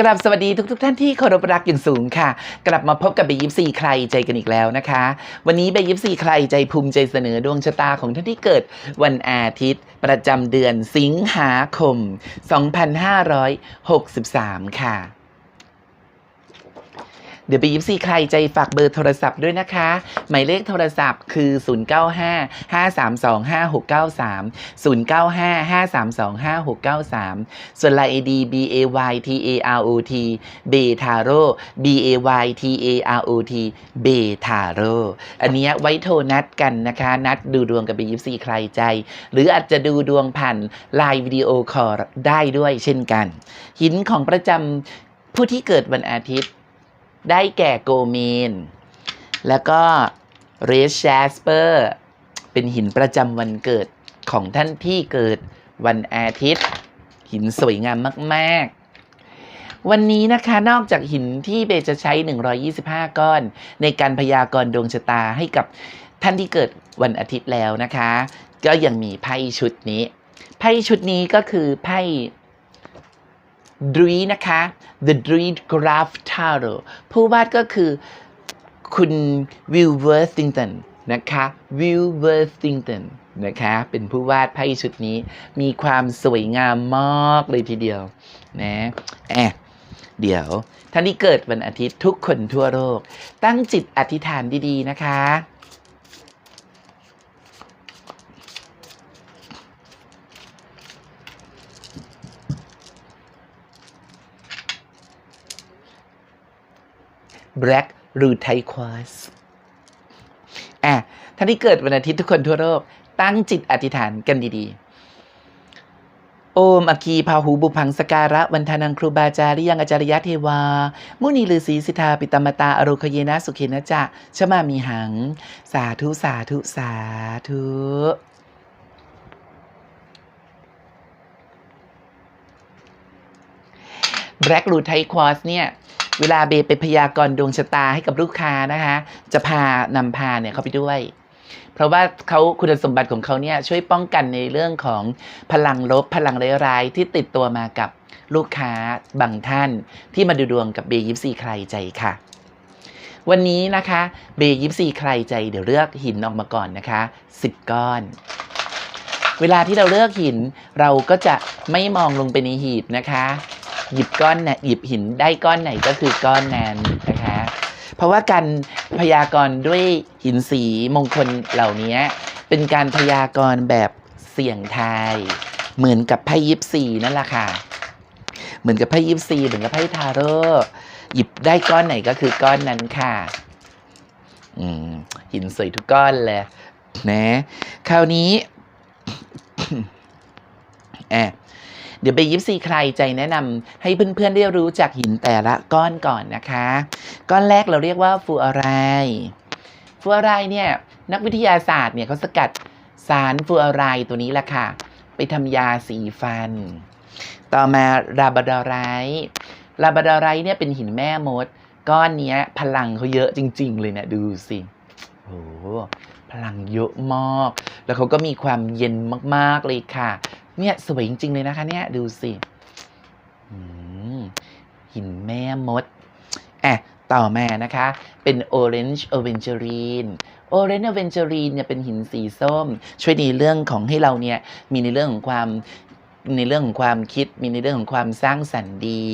กราบสวัสดีทุกทท่านที่เคารพรักอย่างสูงค่ะ กลับมาพบกับเบยิปซีใครใจกันอีกแล้วนะคะ วันนี้เบยิปซีใครใจภูมิใจเสนอดวงชะตาของท่านที่เกิดวันอาทิตย์ ประจำเดือนสิงหาคม 2563 ค่ะ เดี๋ยวไปยิปซีใครใจฝากเบอร์โทรศัพท์ด้วยนะคะ หมายเลขโทรศัพท์คือ 095 532 5693 095 532 5693 ส่วน Line ID B A Y T A R O T เบทาโร่ B A Y T A R O T เบทาโร่อันนี้ไว้โทรนัดกันนะคะ นัดดูดวงกับ b ยิปซีใครใจ หรืออาจจะดูดวงผ่านไลน์วิดีโอคอลได้ด้วยเช่นกัน หินของประจำผู้ที่เกิดวันอาทิตย์ ได้แก่โกเมนแล้วก็เรสแชสเปอร์เป็นหินประจำวันเกิดของท่านที่เกิดวันอาทิตย์ หินสวยงามมากๆ วันนี้นะคะนอกจากหินที่เบจะใช้ 125 ก้อน ในการพยากรณ์ดวงชะตาให้กับท่านที่เกิดวันอาทิตย์แล้วนะคะ ก็ยังมีไพ่ชุดนี้ ไพ่ชุดนี้ก็คือไพ่ ดรีนะคะ The Dream Graph Tarot ผู้วาดก็คือคุณวิลเวอร์ติงตันนะคะวิลเวอร์ติงตันนะคะเป็นผู้วาดไพ่ชุดนี้มีความสวยงามมากเลยทีเดียวนะแอะเดี๋ยวท่านที่เกิดวันอาทิตย์ทุกคนทั่วโลก ตั้งจิตอธิษฐานดี ๆ นะคะ Black หรือ Turquoise อะท่านที่เกิดวันอาทิตย์ทุกคนทั่วโลกตั้งจิตอธิษฐานกันดีๆ โอมอคีพาหูบุพังสการะ วันทานังครูบาจาริยังอาจารยะเทวา มุนีลือศีสิทธาปิตมตาอโรคเยนะสุเขนะจะชมามีหัง สาธุ สาธุ สาธุ Black หรือ Turquoise เนี่ย เวลาเบไปพยากรณ์ดวงชะตาให้กับลูกค้านะคะ จะพานำพาเนี่ยเขาไปด้วย เพราะว่าเขาคุณสมบัติของเขาเนี่ยช่วยป้องกันในเรื่องของพลังลบพลังร้ายๆที่ติดตัวมากับลูกค้าบางท่านที่มาดูดวงกับเบยิปซีใครใจค่ะ วันนี้นะคะเบยิปซีใครใจเดี๋ยวเลือกหินออกมาก่อนนะคะ10ก้อน เวลาที่เราเลือกหินเราก็จะไม่มองลงไปในหีบนะคะ หยิบก้อนเนี่ยหยิบหินได้ก้อนไหนก็คือก้อนนั้นนะคะเพราะว่าการพยากรณ์ด้วยหินสีมงคลเหล่านี้เป็นการพยากรณ์แบบเสี่ยงทาย เหมือนกับไพ่ยิปซีนั่นแหละค่ะ เหมือนกับไพ่ยิปซีเหมือนกับไพ่ทาโร่หยิบได้ก้อนไหนก็คือก้อนนั้นค่ะหินสวยทุกก้อนเลยนะ คราวนี้แอบ เดี๋ยวไปยิปซีใครใจแนะนำให้เพื่อนๆได้รู้จักหินแต่ละก้อนก่อนนะคะ ก้อนแรกเราเรียกว่าฟูอารฟูอารเนี่ยนักวิทยาศาสตร์เนี่ยเขาสกัดสารฟูอารตัวนี้แหละค่ะ ไปทำยาสีฟัน ต่อมาราบาดอไรราบาดอไรเนี่ยเป็นหินแม่มด ก้อนนี้พลังเขาเยอะจริง ๆ เลยเนะดูสิโอ้พลังเยอะมาก แล้วเขาก็มีความเย็นมาก ๆ เลยค่ะ เนี่ยสวยจริง ๆ เลยนะคะ เนี่ยดูสิหินแม่มดอะต่อมานะคะ เป็น Orange Aventurine Orange Aventurine เนี่ยเป็นหินสีส้ม ช่วยในเรื่องของให้เราเนี่ยมีในเรื่องของความในเรื่องของความคิดมีในเรื่องของความสร้างสรรค์ดี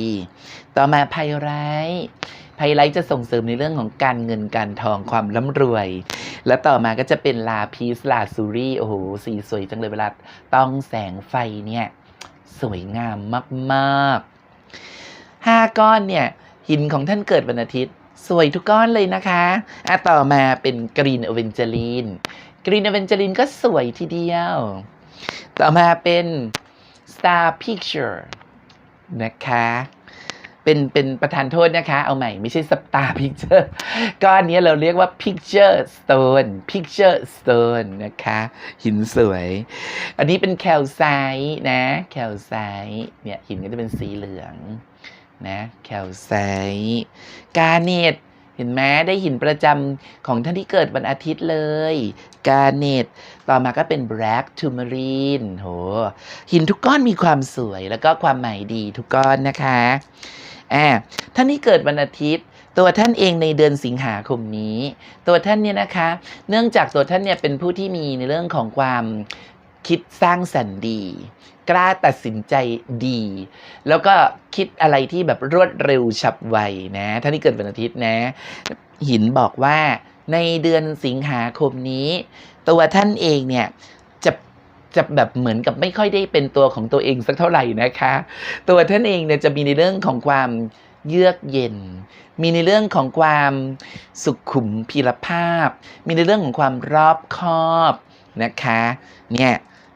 ต่อมาไพไรท์ ไพไรท์จะส่งเสริมในเรื่องของการเงินการทองความร่ำรวย แล้วต่อมาก็จะเป็นลาพีสลาซูรี่โอ้โหสีสวยจังเลยเวลาต้องแสงไฟเนี่ย สวยงามมากๆห้าก้อนเนี่ย หินของท่านเกิดวันอาทิตย์ สวยทุกก้อนเลยนะคะอะต่อมาเป็นกรีนอเวนเจอรีนกรีนอเวนเจอรีนก็สวยทีเดียว ต่อมาเป็น Star Picture นะคะ เป็นเป็นประธานโทษนะคะ เอาใหม่ไม่ใช่ Star Picture ก้อนนี้เราเรียกว่า Picture Stone Picture Stone นะคะ หินสวย อันนี้เป็นแคลไซต์นะ แคลไซต์เนี่ยหินก็จะเป็นสีเหลืองนะแคลไซต์กาเนตเห็นไหมได้หินประจำของท่านที่เกิดวันอาทิตย์เลย กาเนตต่อมาก็เป็น black tourmaline โห หินทุกก้อนมีความสวยแล้วก็ความหมายดีทุกก้อนนะคะ อ่าท่านที่เกิดวันอาทิตย์ ตัวท่านเองในเดือนสิงหาคมนี้ ตัวท่านเนี่ยนะคะ เนื่องจากตัวท่านเนี่ยเป็นผู้ที่มีในเรื่องของความคิดสร้างสรรค์ดี กล้าตัดสินใจดี แล้วก็คิดอะไรที่แบบรวดเร็วฉับไวนะท่านที่เกิดวันอาทิตย์นะ หินบอกว่าในเดือนสิงหาคมนี้ ตัวท่านเองเนี่ย จะแบบเหมือนกับไม่ค่อยได้เป็นตัวของตัวเองสักเท่าไหร่นะคะ ตัวท่านเองเนี่ยจะมีในเรื่องของความเยือกเย็น มีในเรื่องของความสุขุมพีรภาพ มีในเรื่องของความรอบคอบนะคะ เนี่ย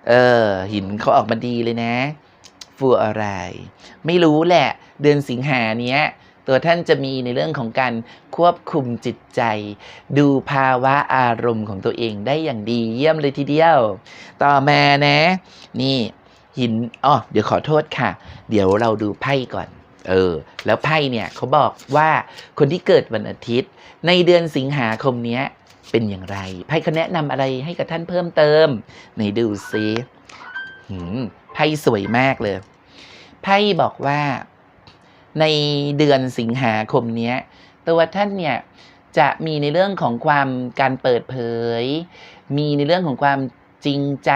เออ หินเขาออกมาดีเลยนะ ฟูอะไร ไม่รู้แหละ เดือนสิงหาเนี้ย ตัวท่านจะมีในเรื่องของการควบคุมจิตใจ ดูภาวะอารมณ์ของตัวเองได้อย่างดีเยี่ยมเลยทีเดียว ต่อมานะ นี่หินอ๋อเดี๋ยวขอโทษค่ะ เดี๋ยวเราดูไพ่ก่อน เออ แล้วไพ่เนี่ยเขาบอกว่าคนที่เกิดวันอาทิตย์ ในเดือนสิงหาคมนี้เป็นอย่างไร ไพ่เขาแนะนำอะไรให้กับท่านเพิ่มเติมไหนดูซิหืมไพ่สวยมากเลย ไพ่บอกว่า ในเดือนสิงหาคมนี้ตัวท่านเนี่ยจะมีในเรื่องของความการเปิดเผย มีในเรื่องของความจริงใจ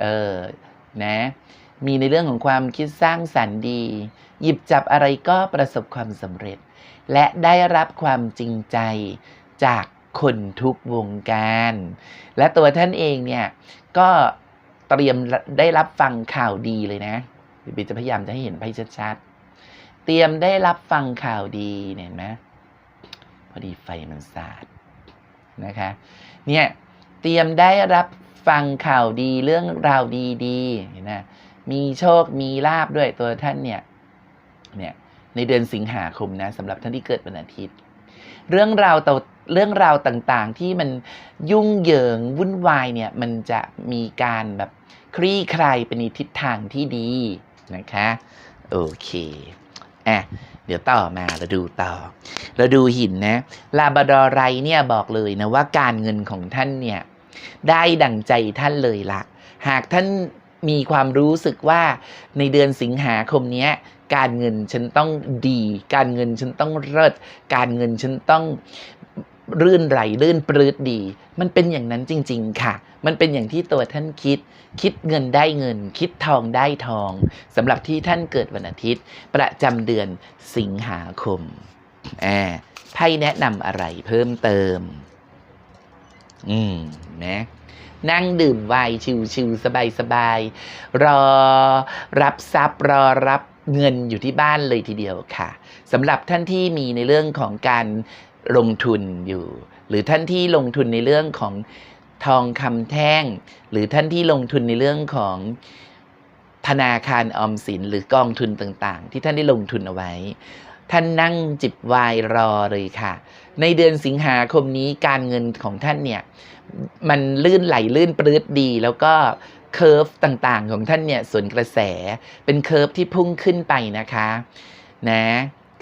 เออนะมีในเรื่องของความคิดสร้างสรรค์ดี หยิบจับอะไรก็ประสบความสำเร็จ และได้รับความจริงใจจากคนทุกวงการ และตัวท่านเองเนี่ยก็เตรียมได้รับฟังข่าวดีเลยนะบนจะพยายามจะให้เห็นไพ่ชัดๆ เตรียมได้รับฟังข่าวดีเนี่ยเห็นไหมพอดีไฟมันสาดนะคะ เนี่ยเตรียมได้รับฟังข่าวดีเรื่องราวดีๆเห็นไหมมีโชคมีลาบด้วยตัวท่านเนี่ยเนี่ยในเดือนสิงหาคมนะสำหรับท่านที่เกิดวันอาทิตย์ เรื่องราวต่อเรื่องราวต่างๆ ที่มันยุ่งเหยิงวุ่นวายเนี่ยมันจะมีการแบบคลี่คลายไปในทิศทางที่ดีนะคะ โอเค อะเดี๋ยวต่อมาเราดูต่อ เราดูหินนะลาบาดอรไรเนี่ยบอกเลยนะว่าการเงินของท่านเนี่ยได้ดั่งใจท่านเลยละหากท่านมีความรู้สึกว่าในเดือนสิงหาคมนี้การเงินฉันต้องดี การเงินฉันต้องเลิศการเงินฉันต้อง รื่นไหลรื่นปรืดดี มันเป็นอย่างนั้นจริง ๆ ค่ะ มันเป็นอย่างที่ตัวท่านคิด คิดเงินได้เงิน คิดทองได้ทองสำหรับที่ท่านเกิดวันอาทิตย์ ประจำเดือนสิงหาคมแอ่าไพ่แนะนำอะไรเพิ่มเติม อืมนะนั่งดื่มไวน์ชิวๆสบายๆรอรับทรัพย์รอรับเงินอยู่ที่บ้านเลยทีเดียวค่ะสำหรับท่านที่มีในเรื่องของการ ลงทุนอยู่ หรือท่านที่ลงทุนในเรื่องของทองคำแท่ง หรือท่านที่ลงทุนในเรื่องของธนาคารออมสินหรือกองทุนต่างๆ ที่ท่านได้ลงทุนเอาไว้ ท่านนั่งจิบไวน์รอเลยค่ะ ในเดือนสิงหาคมนี้การเงินของท่านเนี่ยมันลื่นไหลลื่นปลื้ดดีแล้วก็เคอร์ฟต่างๆ ของท่านเนี่ยส่วนกระแสเป็นเคอร์ฟที่พุ่งขึ้นไปนะคะ นะ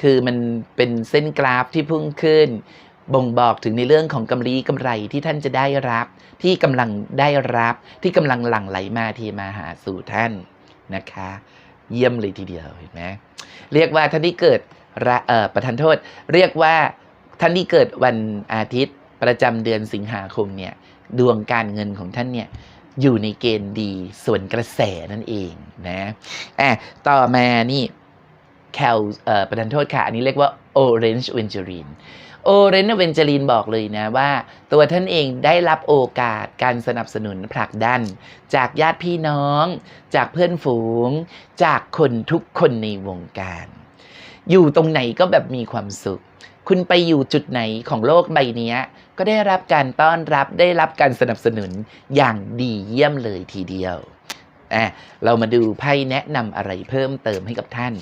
คือมันเป็นเส้นกราฟที่พุ่งขึ้น บ่งบอกถึงในเรื่องของกำไรกำไรที่ท่านจะได้รับ ที่กำลังได้รับที่กำลังหลั่งไหลมาเทมาหาสู่ท่านนะคะ เยี่ยมเลยทีเดียวเห็นไหมเรียกว่าท่านที่เกิดระเอ่อประทานโทษ เรียกว่าท่านที่เกิดวันอาทิตย์ประจำเดือนสิงหาคมเนี่ยดวงการเงินของท่านเนี่ยอยู่ในเกณฑ์ดีส่วนกระแสนั่นเองนะอะต่อมานี่ แคลเอ่อประทานโทษค่ะ อันนี้เรียกว่า Orange v e n t u r i n Orange v e n t u r i n บอกเลยนะว่า ตัวท่านเองได้รับโอกาสการสนับสนุนผลักดัน จากญาติพี่น้อง จากเพื่อนฝูง จากคนทุกคนในวงการ อยู่ตรงไหนก็แบบมีความสุข คุณไปอยู่จุดไหนของโลกใบนี้ก็ได้รับการต้อนรับได้รับการสนับสนุนอย่างดีเยี่ยมเลยทีเดียวอะเรามาดูไพ่แนะนำอะไรเพิ่มเติมให้กับท่าน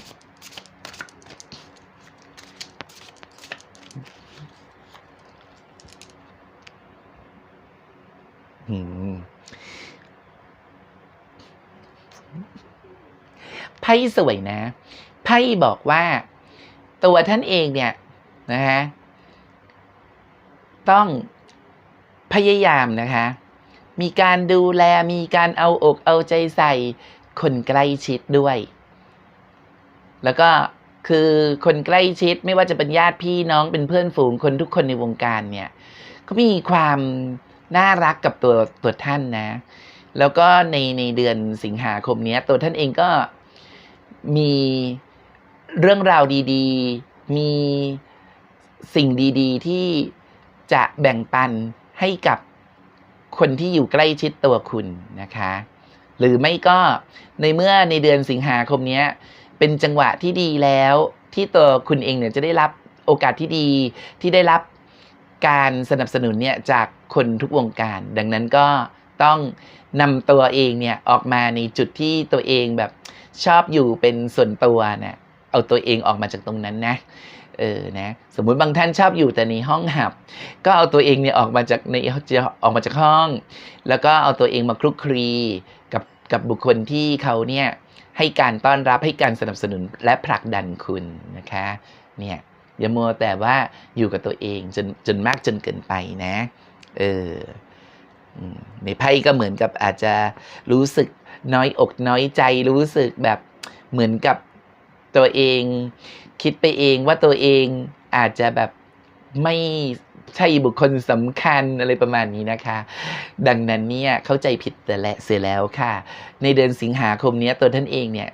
ไพ่สวยนะ ไพ่บอกว่า ตัวท่านเองเนี่ย นะฮะ ต้องพยายามนะคะ มีการดูแล มีการเอาอกเอาใจใส่ คนใกล้ชิดด้วย แล้วก็คือคนใกล้ชิดไม่ว่าจะเป็นญาติพี่น้องเป็นเพื่อนฝูงคนทุกคนในวงการเนี่ย ก็มีความ น่ารักกับตัวตัวท่านนะ แล้วก็ในในเดือนสิงหาคมนี้ตัวท่านเองก็มีเรื่องราวดีๆ มีสิ่งดีๆ ที่จะแบ่งปันให้กับคนที่อยู่ใกล้ชิดตัวคุณนะคะ หรือไม่ก็ในเมื่อในเดือนสิงหาคมนี้เป็นจังหวะที่ดีแล้วที่ตัวคุณเองเนี่ยจะได้รับโอกาสที่ดีที่ได้รับ การสนับสนุนเนี่ยจากคนทุกวงการ ดังนั้นก็ต้องนำตัวเองเนี่ยออกมาในจุดที่ตัวเองแบบชอบอยู่เป็นส่วนตัวนะเอาตัวเองออกมาจากตรงนั้นนะเออนะสมมุติบางท่านชอบอยู่แต่ในห้องหับ ก็เอาตัวเองเนี่ยออกมาจากในออกมาจากห้อง แล้วก็เอาตัวเองมาคลุกคลีกับกับบุคคลที่เขาเนี่ยให้การต้อนรับให้การสนับสนุนและผลักดันคุณนะคะเนี่ย อย่ามัวแต่ว่าอยู่กับตัวเองจนจนมากจนเกินไปนะ เออในไพ่ก็เหมือนกับอาจจะรู้สึกน้อยอกน้อยใจรู้สึกแบบเหมือนกับตัวเอง คิดไปเองว่าตัวเองอาจจะแบบไม่ใช่บุคคลสำคัญอะไรประมาณนี้นะคะ ดังนั้นเนี่ยเข้าใจผิดแต่และเสียแล้วค่ะ ในเดือนสิงหาคมนี้ตัวท่านเองเนี่ย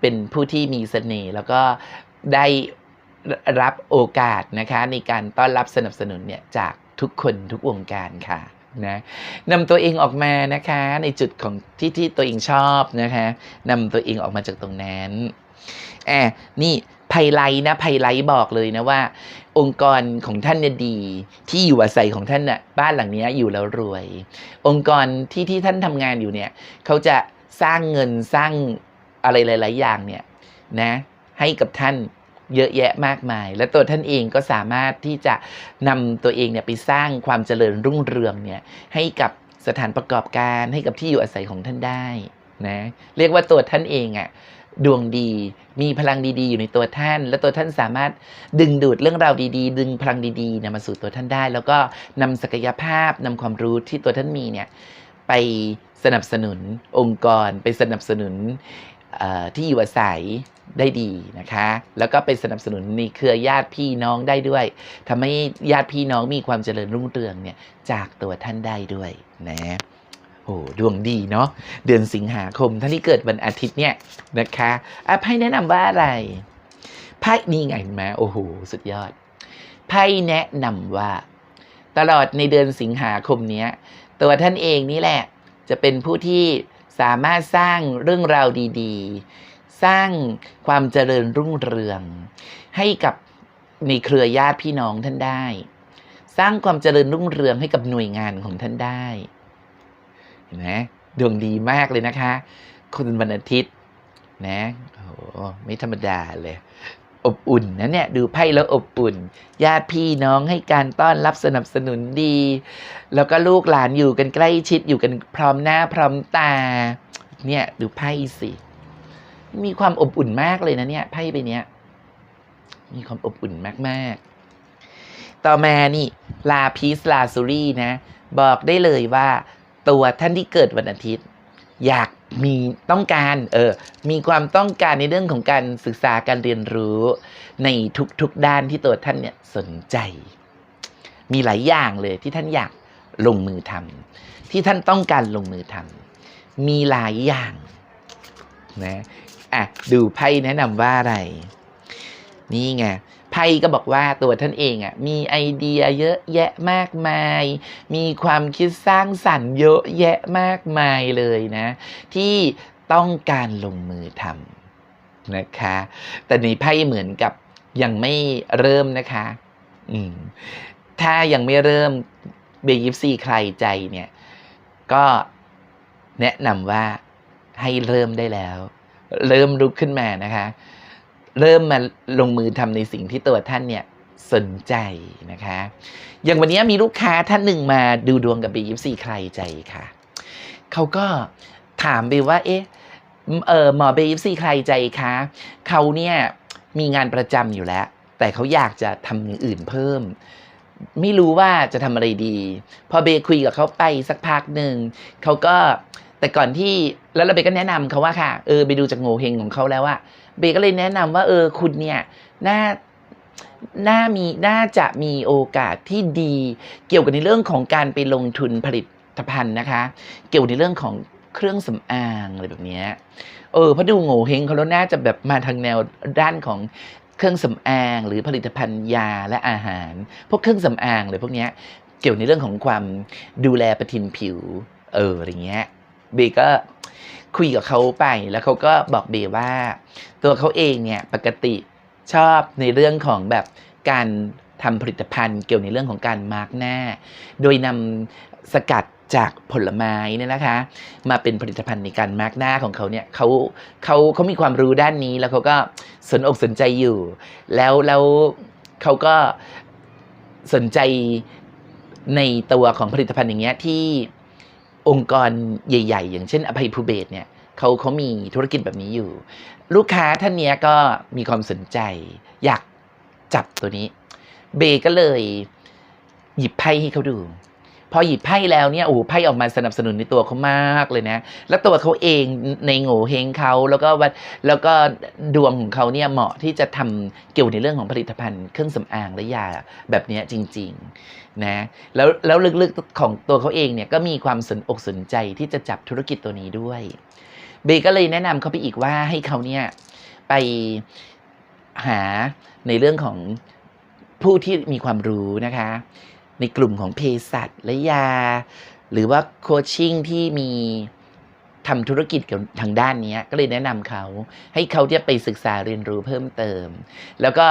เป็นผู้ที่มีเสน่ห์แล้วก็ได้ รับโอกาสนะคะในการต้อนรับสนับสนุนเนี่ยจากทุกคนทุกวงการค่ะนะนำตัวเองออกมานะคะในจุดของที่ที่ตัวเองชอบนะคะนำตัวเองออกมาจากตรงนั้นแอบนี่ไพไลท์นะไพไลท์บอกเลยนะว่า องค์กรของท่านเนี่ยดี ที่อยู่อาศัยของท่านน่ะบ้านหลังนี้อยู่แล้วรวย องค์กรที่ที่ท่านทำงานอยู่เนี่ยเขาจะสร้างเงินสร้างอะไรหลาย ๆ อย่างเนี่ยนะให้กับท่าน เยอะแยะมากมาย และตัวท่านเองก็สามารถที่จะนำตัวเองเนี่ยไปสร้างความเจริญรุ่งเรืองเนี่ยให้กับสถานประกอบการให้กับที่อยู่อาศัยของท่านได้นะเรียกว่าตัวท่านเองอะ่ะดวงดี มีพลังดีๆ อยู่ในตัวท่าน และตัวท่านสามารถดึงดูดเรื่องราวดีๆ ดึงพลังดีๆเนี่ยมาสู่ตัวท่านได้ แล้วก็นำศักยภาพนำความรู้ที่ตัวท่านมีเนี่ยไปสนับสนุนองค์กร ไปสนับสนุนที่อยู่อาศัย ได้ดีนะคะ แล้วก็ไปสนับสนุนในเครือญาติพี่น้องได้ด้วยทำให้ญาติพี่น้องมีความเจริญรุ่งเรืองเนี่ยจากตัวท่านได้ด้วยนะโอ้ดวงดีเนาะเดือนสิงหาคมท่านที่เกิดวันอาทิตย์เนี่ยนะคะอะไพ่แนะนำว่าอะไรไพ่นี่ไงเห็นไหมโอ้โหสุดยอดไพ่แนะนำว่า ตลอดในเดือนสิงหาคมเนี้ยตัวท่านเองนี่แหละ จะเป็นผู้ที่สามารถสร้างเรื่องราวดี ๆ สร้างความเจริญรุ่งเรือง ให้กับในเครือญาติพี่น้องท่านได้ สร้างความเจริญรุ่งเรืองให้กับหน่วยงานของท่านได้เห็นไหมดวงดีมากเลยนะคะ คนวันอาทิตย์นะโอ้โหไม่ธรรมดาเลย อบอุ่นนะเนี่ยดูไพ่แล้วอบอุ่น ญาติพี่น้องให้การต้อนรับสนับสนุนดี แล้วก็ลูกหลานอยู่กันใกล้ชิดอยู่กันพร้อมหน้าพร้อมตา เนี่ยดูไพ่สิ มีความอบอุ่นมากเลยนะเนี่ยไพ่ใบเนี้ย มีความอบอุ่นมาก ๆ ต่อมานี่ ลาพีสลาซูรี่นะ บอกได้เลยว่า ตัวท่านที่เกิดวันอาทิตย์ อยากมีต้องการเออมีความต้องการในเรื่องของการศึกษาการเรียนรู้ในทุกๆด้านที่ตัวท่านเนี่ยสนใจ มีหลายอย่างเลยที่ท่านอยากลงมือทำที่ท่านต้องการลงมือทำมีหลายอย่างนะ อะดูไพ่แนะนำว่าอะไร นี่ไงไพ่ก็บอกว่าตัวท่านเองอะมีไอเดียเยอะแยะมากมาย มีความคิดสร้างสรรค์เยอะแยะมากมายเลยนะ ที่ต้องการลงมือทำนะคะ แต่ในไพ่เหมือนกับยังไม่เริ่มนะคะ อืมถ้ายังไม่เริ่มเบยิฟซีใครใจเนี่ย ก็แนะนำว่าให้เริ่มได้แล้ว เริ่มลุกขึ้นมานะคะ เริ่มมาลงมือทำในสิ่งที่ตัวท่านเนี่ยสนใจนะคะ อย่างวันนี้มีลูกค้าท่านหนึ่งมาดูดวงกับเบยิฟซีใครใจค่ะ เขาก็ถามไปว่า เอ๊ะเออหมอเบยิฟซีใครใจคะเขาเนี่ยมีงานประจำอยู่แล้ว แต่เขาอยากจะทำอย่างอื่นเพิ่ม ไม่รู้ว่าจะทำอะไรดี พอเบคุยกับเขาไปสักพักหนึ่งเขาก็ แต่ก่อนที่แล้วเราเบก็แนะนำเขาว่าค่ะเออไปดูจากโงเฮงของเขาแล้วว่าเบก็เลยแนะนำว่า เออคุณเนี่ยน่าน่ามีน่าจะมีโอกาสที่ดี เกี่ยวกับในเรื่องของการไปลงทุนผลิตภัณฑ์นะคะ เกี่ยวในเรื่องของเครื่องสำอางอะไรแบบนี้เออเพราะดูโง่เฮงเขาแล้วน่าจะแบบมาทางแนวด้านของเครื่องสำอาง หรือผลิตภัณฑ์ยาและอาหาร พวกเครื่องสำอางเลยพวกเนี้ยเกี่ยวในเรื่องของความดูแลประทินผิว เอออะไรเงี้ย เบก็คุยกับเขาไป แล้วเขาก็บอกเบว่า ตัวเขาเองเนี่ยปกติชอบในเรื่องของแบบการทำผลิตภัณฑ์เกี่ยวในเรื่องของการมาร์กหน้า โดยนำสกัดจากผลไม้เนี่ยนะคะ มาเป็นผลิตภัณฑ์ในการมาร์กหน้าของเขาเนี่ยเขาเขาเขามีความรู้ด้านนี้แล้วเขาก็สนอกสนใจอยู่ แล้วแล้วเขาก็สนใจในตัวของผลิตภัณฑ์อย่างเงี้ยที่ องค์กรใหญ่ ๆ อย่างเช่น อภัยภูเบศเนี่ยเขาเขามีธุรกิจแบบนี้อยู่ ลูกค้าท่านเนี้ยก็มีความสนใจ อยากจับตัวนี้ เบก็เลยหยิบไพ่ให้เขาดู พอหยิบไพ่แล้วเนี่ยโอ้ไพ่ออกมาสนับสนุนในตัวเขามากเลยนะ แล้วตัวเขาเองในโง่เฮงเขาแล้วก็วัดแล้วก็ดวงของเขาเนี่ยเหมาะที่จะทำเกี่ยวในเรื่องของผลิตภัณฑ์เครื่องสำอางและยาแบบนี้จริงๆนะแล้วแล้วลึกๆของตัวเขาเองเนี่ยก็มีความสนอกสนใจที่จะจับธุรกิจตัวนี้ด้วยเบก็เลยแนะนำเขาไปอีกว่าให้เขาเนี่ยไปหาในเรื่องของผู้ที่มีความรู้นะคะ ในกลุ่มของเภสัชและยา หรือว่าโคชชิ่งที่มีทำธุรกิจเกี่ยวทางด้านนี้ก็เลยแนะนำเขา ให้เขาที่ยไปศึกษาเรียนรู้เพิ่มเติม แล้วก็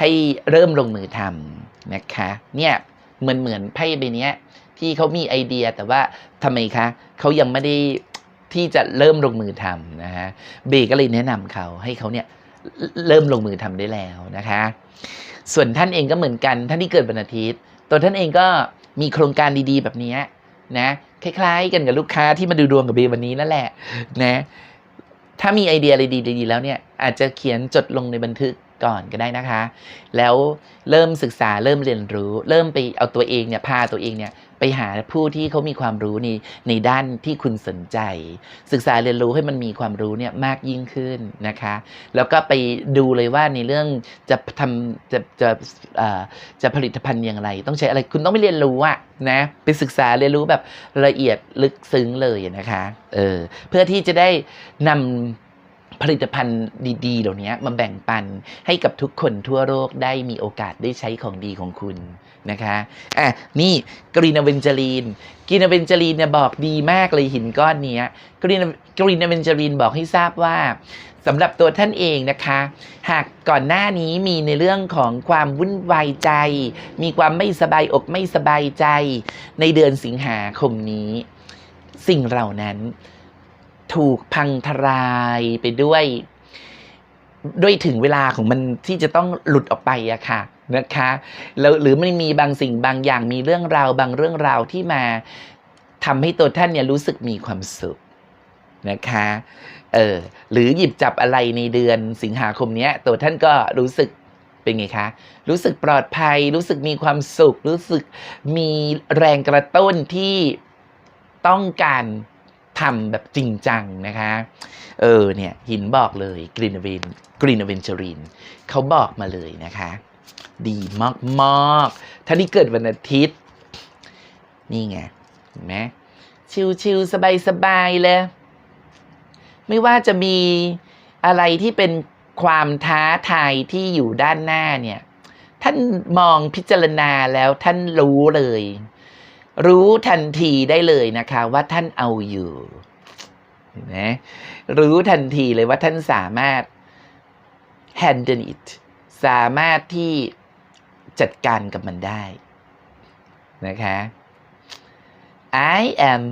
ให้เริ่มลงมือทำนะคะเนี่ยเหมือนเหมือนไพ่ใบเนี้ยที่เขามีไอเดียแต่ว่าทำไมคะเขายังไม่ได้ที่จะเริ่มลงมือทำนะฮะเบก็เลยแนะนำเขาให้เขาเนี่ยเริ่มลงมือทำได้แล้วนะคะ ส่วนท่านเองก็เหมือนกันท่านที่เกิดวันอาทิตย์ ตัวท่านเองก็มีโครงการดีๆ แบบนี้นะคล้าย ๆ กันกับลูกค้าที่มาดูดวงกับเบวันนี้นั่นแหละนะถ้ามีไอเดียอะไรดีๆแล้วเนี่ยอาจจะเขียนจดลงในบันทึก ก่อนก็ได้นะคะ แล้วเริ่มศึกษาเริ่มเรียนรู้ เริ่มไปเอาตัวเองเนี่ยพาตัวเองเนี่ยไปหาผู้ที่เขามีความรู้ในในด้านที่คุณสนใจ ศึกษาเรียนรู้ให้มันมีความรู้เนี่ยมากยิ่งขึ้นนะคะ แล้วก็ไปดูเลยว่าในเรื่องจะทำจะจะเอ่อจะผลิตภัณฑ์อย่างไร ต้องใช้อะไรคุณต้องไปเรียนรู้อะนะไปศึกษาเรียนรู้แบบละเอียดลึกซึ้งเลยนะคะเออเพื่อที่จะได้นำ ผลิตภัณฑ์ดีๆ เหล่านี้มาแบ่งปันให้กับทุกคนทั่วโลกได้มีโอกาสได้ใช้ของดีของคุณนะคะอะนี่กรีนาเวนจารีนกรีนาเวนจารีนเนี่ยบอกดีมากเลยหินก้อนนี้กรีนากรีนาเวนจารีนบอกให้ทราบว่าสำหรับตัวท่านเองนะคะ หากก่อนหน้านี้มีในเรื่องของความวุ่นวายใจ มีความไม่สบายอกไม่สบายใจ ในเดือนสิงหาคมนี้ สิ่งเหล่านั้น ถูกพังทลายไปด้วย ด้วยถึงเวลาของมันที่จะต้องหลุดออกไปอะค่ะนะคะแล้วหรือมันมีบางสิ่งบางอย่างมีเรื่องราวบางเรื่องราวที่มาทำให้ตัวท่านเนี่ยรู้สึกมีความสุขนะคะเออหรือหยิบจับอะไรในเดือนสิงหาคมเนี้ยตัวท่านก็รู้สึกเป็นไงคะ รู้สึกปลอดภัย รู้สึกมีความสุข รู้สึกมีแรงกระตุ้นที่ต้องการ ทำแบบจริงจังนะคะ เออเนี่ยหินบอกเลยกรีนเวนกรีนเวนเจรินเขาบอกมาเลยนะคะ ดีมากมากๆ ถ้านี่เกิดวันอาทิตย์ นี่ไงเห็นไหมชิวๆสบายๆ เลย ไม่ว่าจะมีอะไรที่เป็นความท้าทายที่อยู่ด้านหน้าเนี่ย ท่านมองพิจารณาแล้วท่านรู้เลย รู้ทันทีได้เลยนะคะว่าท่านเอาอยู่เห็นไหมรู้ทันทีเลยว่าท่านสามารถ handle it สามารถที่จัดการกับมันได้นะคะ I am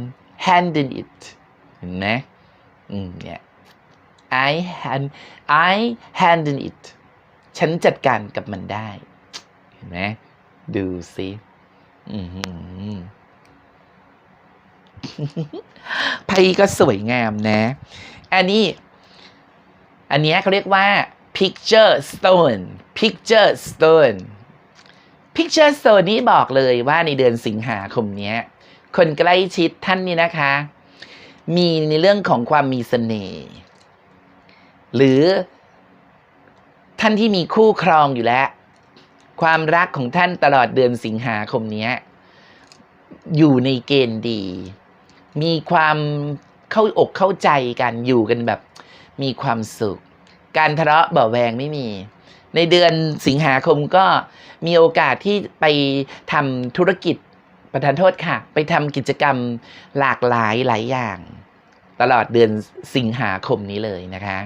handling it เห็นไหมอืมเนี่ย I hand I handle it ฉันจัดการกับมันได้ เห็นไหมดูสิ ไพ่ก็สวยงามนะ อันนี้ อันนี้เขาเรียกว่า picture stone picture stone picture stone นี้บอกเลยว่าในเดือนสิงหาคมนี้คนใกล้ชิดท่านนี่นะคะ มีในเรื่องของความมีเสน่ห์หรือท่านที่มีคู่ครองอยู่แล้ว ความรักของท่านตลอดเดือนสิงหาคมนี้อยู่ในเกณฑ์ดี มีความเข้าอกเข้าใจกันอยู่กันแบบ มีความสุข การทะเลาะเบาแวงไม่มี ในเดือนสิงหาคมก็มีโอกาสที่ไปทำธุรกิจประทานโทษค่ะ ไปทำกิจกรรมหลากหลายหลายอย่าง ตลอดเดือนสิงหาคมนี้เลยนะคะ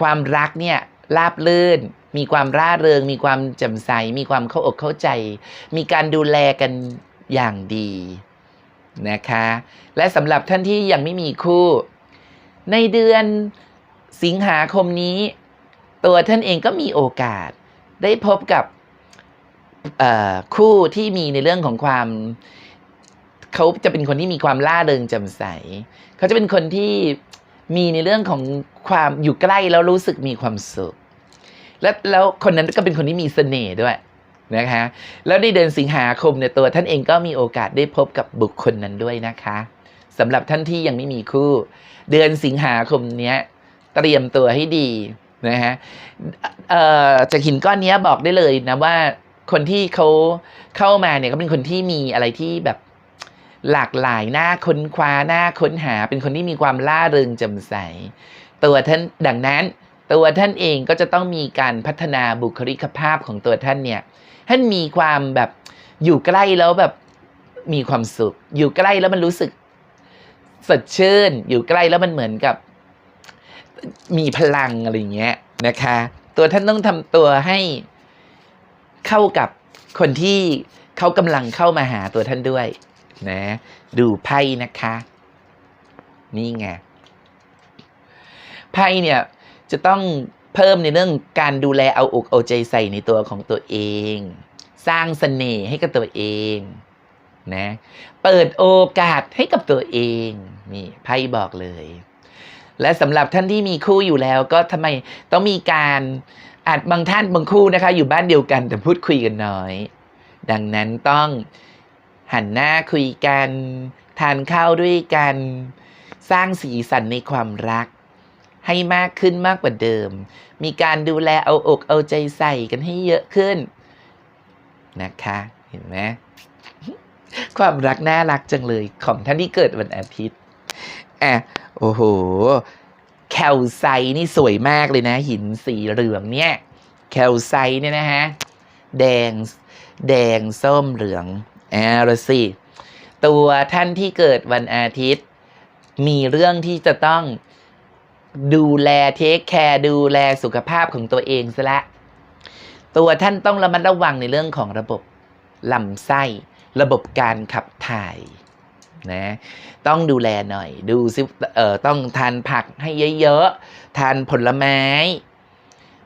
ความรักเนี่ยราบลื่น มีความร่าเริง มีความแจ่มใส มีความเข้าอกเข้าใจ มีการดูแลกันอย่างดีนะคะ และสำหรับท่านที่ยังไม่มีคู่ ในเดือนสิงหาคมนี้ ตัวท่านเองก็มีโอกาสได้พบกับคู่ที่มีในเรื่องของความเขาจะเป็นคนที่มีความล่าเริงแจ่มใส เขาจะเป็นคนที่มีในเรื่องของความอยู่ใกล้แล้วรู้สึกมีความสุข และแล้วคนนั้นก็เป็นคนที่มีเสน่ห์ด้วยนะคะแล้วในเดือนสิงหาคมเนี่ยตัวท่านเองก็มีโอกาสได้พบกับบุคคลนั้นด้วยนะคะสำหรับท่านที่ยังไม่มีคู่ เดือนสิงหาคมเนี้ยเตรียมตัวให้ดีนะฮะเจากหินก้อนนี้บอกได้เลยนะว่าคนที่เขาเข้ามาเนี่ยก็เป็นคนที่มีอะไรที่แบบหลากหลายหน่าค้นคว้าหน่าค้นหา เป็นคนที่มีความล่าเริงแจ่มใส ตัวท่านดังนั้น ตัวท่านเองก็จะต้องมีการพัฒนาบุคลิกภาพของตัวท่านเนี่ยท่านมีความแบบอยู่ใกล้แล้วแบบมีความสุข อยู่ใกล้แล้วมันรู้สึกสดชื่น อยู่ใกล้แล้วมันเหมือนกับ มีพลังอะไรเงี้ยนะคะ ตัวท่านต้องทำตัวให้เข้ากับคนที่เขากำลังเข้ามาหาตัวท่านด้วยนะ ดูไพ่นะคะ นี่ไงไพ่เนี่ย จะต้องเพิ่มในเรื่องการดูแลเอาอกเอาใจใส่ในตัวของตัวเอง สร้างเสน่ห์ให้กับตัวเองนะเปิดโอกาสให้กับตัวเองนี่ไพ่บอกเลย และสำหรับท่านที่มีคู่อยู่แล้วก็ทำไมต้องมีการอาจบางท่านบางคู่นะคะ อยู่บ้านเดียวกันแต่พูดคุยกันน้อย ดังนั้นต้องหันหน้าคุยกัน ทานข้าวด้วยกัน สร้างสีสันในความรัก ให้มากขึ้นมากกว่าเดิม มีการดูแลเอาอกเอาใจใส่กันให้เยอะขึ้นนะคะ เห็นไหมความรักน่ารักจังเลยของท่านที่เกิดวันอาทิตย์อะโอ้โห แคลไซนี่สวยมากเลยนะ หินสีเหลืองเนี่ย แคลไซเนี่ยนะฮะ แดง แดงส้มเหลืองอ่าละสิ ตัวท่านที่เกิดวันอาทิตย์ มีเรื่องที่จะต้อง ดูแลเทคแคร์ดูแลสุขภาพของตัวเองซะละ ตัวท่านต้องระมัดระวังในเรื่องของระบบลำไส้ ระบบการขับถ่ายนะต้องดูแลหน่อย ดูซิเอ่อต้องทานผักให้เยอะๆ ทานผลไม้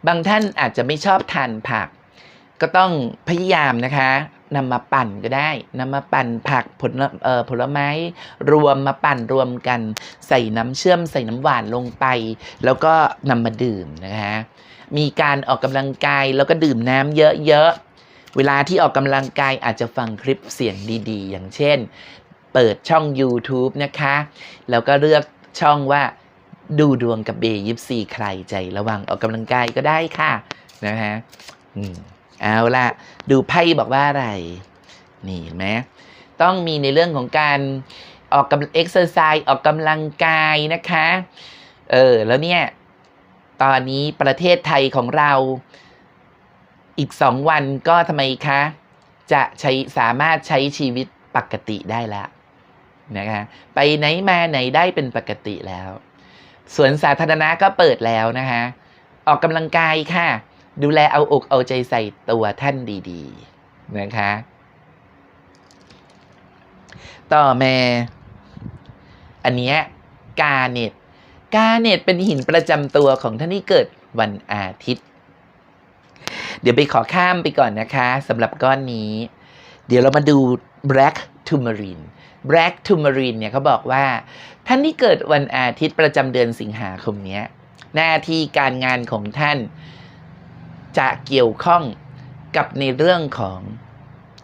บางท่านอาจจะไม่ชอบทานผัก ก็ต้องพยายามนะคะ นำมาปั่นก็ได้นำมาปั่นผักผลเอ่อผลไม้ รวมมาปั่นรวมกัน ใส่น้ำเชื่อมใส่น้ำหวานลงไป แล้วก็นำมาดื่มนะคะมีการออกกำลังกายแล้วก็ดื่มน้ำเยอะๆ เวลาที่ออกกำลังกายอาจจะฟังคลิปเสียงดีๆ อย่างเช่น เปิดช่อง YouTube นะคะ แล้วก็เลือกช่องว่าดูดวงกับเบยิปซีใครใจระวังออกกำลังกายก็ได้ค่ะ นะฮะอืม เอาละดูไพ่บอกว่าอะไร นี่เห็นไหมต้องมีในเรื่องของการออกกำลังเอ็กซ์ไซส์ออกกำลังกายนะคะ เออ แล้วเนี่ย ตอนนี้ประเทศไทยของเราอีกสองวันก็ทำไมคะ จะใช้สามารถใช้ชีวิตปกติได้แล้วนะคะไปไหนมาไหนได้เป็นปกติแล้วสวนสาธารณะก็เปิดแล้วนะคะ ออกกำลังกายค่ะ ดูแลเอาอกเอาใจใส่ตัวท่านดีๆ นะคะ ต่อมาอันเนี้ยกาเนตกาเนตเป็นหินประจำตัวของท่านที่เกิดวันอาทิตย์ เดี๋ยวไปขอข้ามไปก่อนนะคะสำหรับก้อนนี้ เดี๋ยวเรามาดู black tourmaline black tourmaline เนี่ยเขาบอกว่า ท่านที่เกิดวันอาทิตย์ประจำเดือนสิงหาคมนี้หน้าที่การงานของท่าน จะเกี่ยวข้องกับในเรื่องของ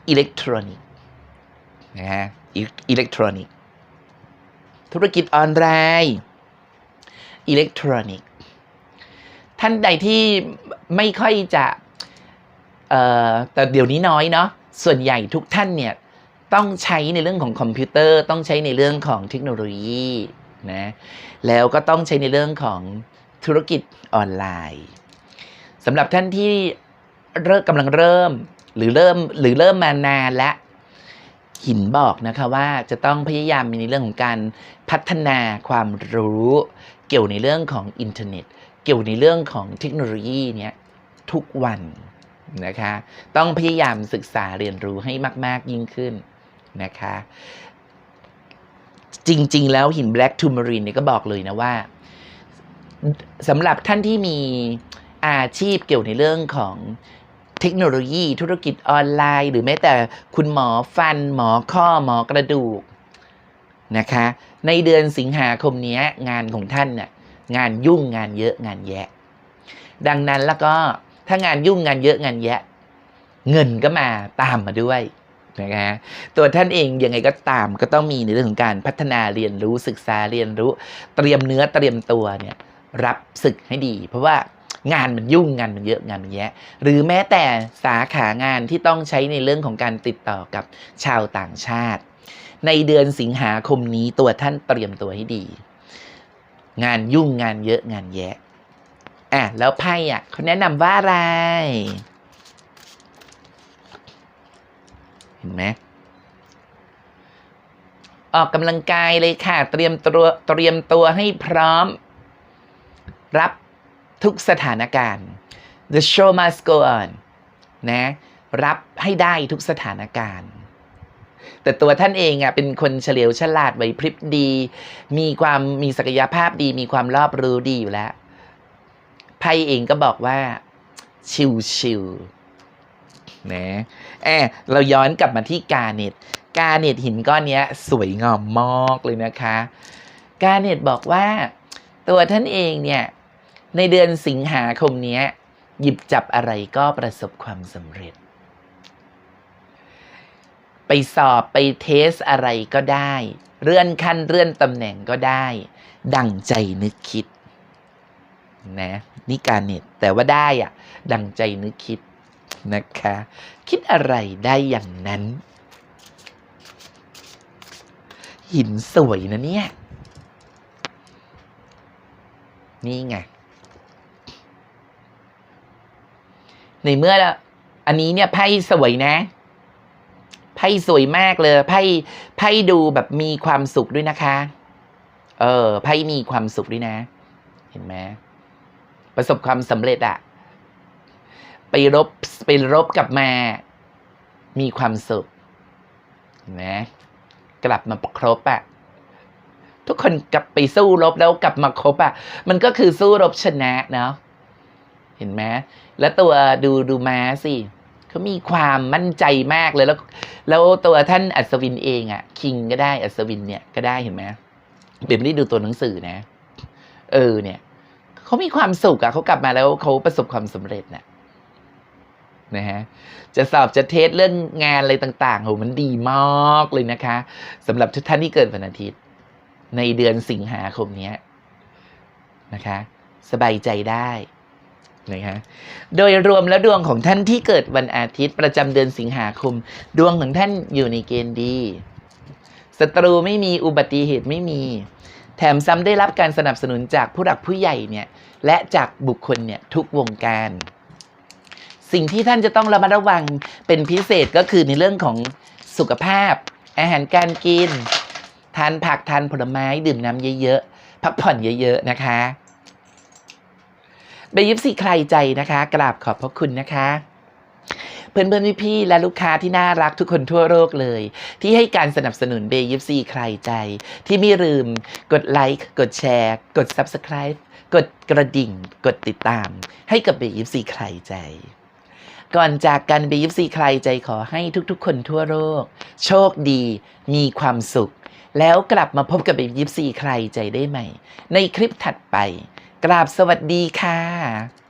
อิเล็กทรอนิกส์นะฮะอิเล็กทรอนิกส์ธุรกิจออนไลน์อิเล็กทรอนิกส์ท่านใดที่ไม่ค่อยจะเอ่อแต่เดี๋ยวนี้น้อยเนาะส่วนใหญ่ทุกท่านเนี่ยต้องใช้ในเรื่องของคอมพิวเตอร์ต้องใช้ในเรื่องของเทคโนโลยีนะแล้วก็ต้องใช้ในเรื่องของธุรกิจออนไลน์ สำหรับท่านที่เริ่มกำลังเริ่ม หรือเริ่มหรือเริ่มมานานและหินบอกนะคะว่าจะต้องพยายามมีในเรื่องของการพัฒนาความรู้ เกี่ยวในเรื่องของอินเทอร์เน็ต เกี่ยวในเรื่องของเทคโนโลยีเนี้ยทุกวันนะคะต้องพยายามศึกษาเรียนรู้ให้มาก ๆ ยิ่งขึ้นนะคะจริง ๆ แล้วหิน Black Tourmaline เนี่ยก็บอกเลยนะว่าสำหรับท่านที่มี อาชีพเกี่ยวในเรื่องของเทคโนโลยีธุรกิจออนไลน์ หรือแม้แต่คุณหมอฟัน หมอข้อหมอกระดูกนะคะ ในเดือนสิงหาคมนี้งานของท่านน่ะงานยุ่งงานเยอะงานแยะ ดังนั้นแล้วก็ถ้างานยุ่งงานเยอะงานแยะ เงินก็มาตามมาด้วยนะคะตัวท่านเองยังไงก็ตามก็ต้องมีในเรื่องของการพัฒนาเรียนรู้ศึกษาเรียนรู้ เตรียมเนื้อเตรียมตัวเนี่ยรับศึกให้ดี เพราะว่า งานมันยุ่งงานมันเยอะงานมันแยะ หรือแม้แต่สาขางานที่ต้องใช้ในเรื่องของการติดต่อกับชาวต่างชาติ ในเดือนสิงหาคมนี้ตัวท่านเตรียมตัวให้ดี งานยุ่งงานเยอะงานแยะอะแล้วไพ่อะเขาแนะนำว่าอะไรเห็นไหมออกกำลังกายเลยค่ะ เตรียมตัวเตรียมตัวให้พร้อม รับ ทุกสถานการณ์ the show must go on นะรับให้ได้ทุกสถานการณ์ แต่ตัวท่านเองอะเป็นคนเฉลียวฉลาดไหวพริบดี มีความมีศักยภาพดี มีความรอบรู้ดีอยู่แล้วไพ่เองก็บอกว่า ชิวๆนะแอบเราย้อนกลับมาที่กาเนตกาเนตหินก้อนเนี้ยสวยงามมากเลยนะคะ กาเนตบอกว่า ตัวท่านเองเนี่ย ในเดือนสิงหาคมนี้หยิบจับอะไรก็ประสบความสำเร็จ ไปสอบไปเทสอะไรก็ได้ เลื่อนขั้นเลื่อนตำแหน่งก็ได้ ดังใจนึกคิดนะนี่การเน็ตแต่ว่าได้อะดังใจนึกคิดนะคะ คิดอะไรได้อย่างนั้น หินสวยนะเนี่ย นี่ไง ในเมื่ออันนี้เนี่ยไพ่สวยนะไพ่สวยมากเลยไพ่ไพ่ดูแบบมีความสุขด้วยนะคะ เออไพ่มีความสุขด้วยนะ เห็นไหมประสบความสำเร็จอะไปรบไปรบกลับมา มีความสุขเห็นไหมกลับมาครบอะทุกคนกลับไปสู้รบแล้วกลับมาครบอะมันก็คือสู้รบชนะเนาะ เห็นไหมแล้วตัวดูดูม้าสิเขามีความมั่นใจมากเลยแล้ว แล้วตัวท่านอัศวินเองอะคิงก็ได้อัศวินเนี่ยก็ได้เห็นไหมเดี๋ยวไม่ได้ดูตัวหนังสือนะ เออเนี่ยเขามีความสุขอะเขากลับมาแล้วเขาประสบความสำเร็จน่ะนะฮะจะสอบจะเทสเรื่องงานอะไรต่างๆโหมันดีมากเลยนะคะสำหรับทุกท่านที่เกิดวันอาทิตย์ ในเดือนสิงหาคมเนี้ยนะคะ สบายใจได้ นะคะโดยรวมแล้วดวงของท่านที่เกิดวันอาทิตย์ประจำเดือนสิงหาคม ดวงของท่านอยู่ในเกณฑ์ดีศัตรูไม่มีอุบัติเหตุไม่มี แถมซ้ำได้รับการสนับสนุนจากผู้หลักผู้ใหญ่เนี่ยและจากบุคคลเนี่ยทุกวงการ สิ่งที่ท่านจะต้องระมัดระวังเป็นพิเศษก็คือในเรื่องของสุขภาพ อาหารการกิน ทานผักทานผลไม้ดื่มน้ำเยอะๆพักผ่อนเยอะ ๆ นะคะ เบยิปซีใครใจนะคะ กราบขอบพระคุณนะคะเพื่อนเพื่อนพี่ๆและลูกค้าที่น่ารักทุกคนทั่วโลกเลย ที่ให้การสนับสนุนเบยิปซีใครใจ ที่ไม่ลืม กดไลค์กดแชร์ กด Subscribe กดกระดิ่ง กดติดตาม ให้กับเบยิปซีใครใจ ก่อนจากกันเบยิปซีใครใจขอให้ทุกๆ คนทั่วโลก โชคดี มีความสุข แล้วกลับมาพบกับเบยิปซีใครใจได้ใหม่ ในคลิปถัดไป กราบสวัสดีค่ะ